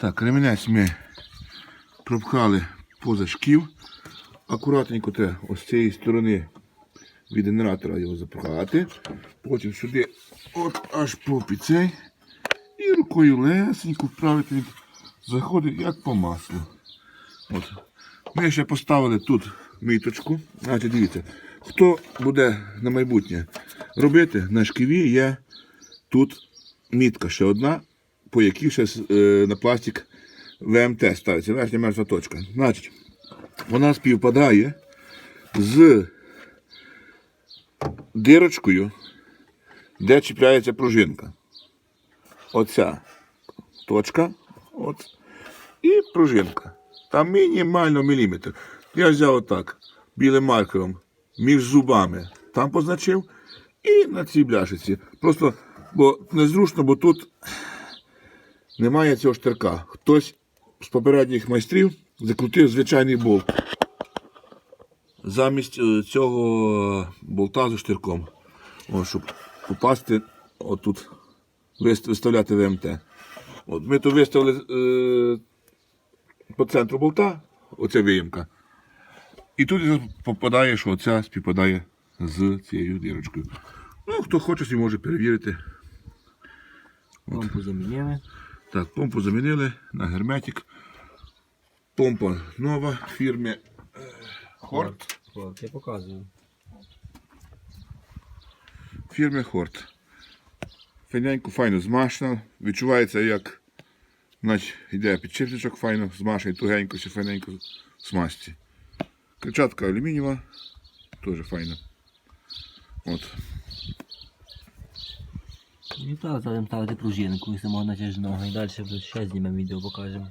Так, ремінець ми пропхали поза шків. Акуратненько треба ось з цієї сторони від генератора його запхати. Потім сюди от аж по цей. І рукою лесенько вправити він заходить як по маслу. От. Ми ще поставили тут міточку. Значить, дивіться, хто буде на майбутнє робити на шківі, є тут мітка ще одна, по якій ще на пластик ВМТ ставиться, верхня мертва точка. Значить, вона співпадає з дирочкою, де чіпляється пружинка. Оця точка. От. І пружинка. Там мінімально міліметр. Я взяв отак, білим маркером, між зубами. Там позначив. І на цій бляшиці. Просто бо незручно, бо тут немає цього штирка. Хтось з попередніх майстрів закрутив звичайний болт. Замість е, цього болта з штирком. О, щоб попасти отут, виставляти ВМТ. От ми то виставили е, по центру болта, оця виїмка. І тут попадає, що оця співпадає з цією дірочкою. Ну, хто хоче, може перевірити. Лампу замінили. Так, помпу замінили на герметик. Помпа нова фірми е, Хорт. От, я показую. Фірми Хорт. Файненько, файно змашена. Відчувається, як наче йде підшипничок файно, змашений, тугенько чи файненько в смазці. Кричатка алюмінієва, теж файно. От. І так, зараз ставити пружинку і самого натяжного. І далі вже ще знімемо відео, покажемо.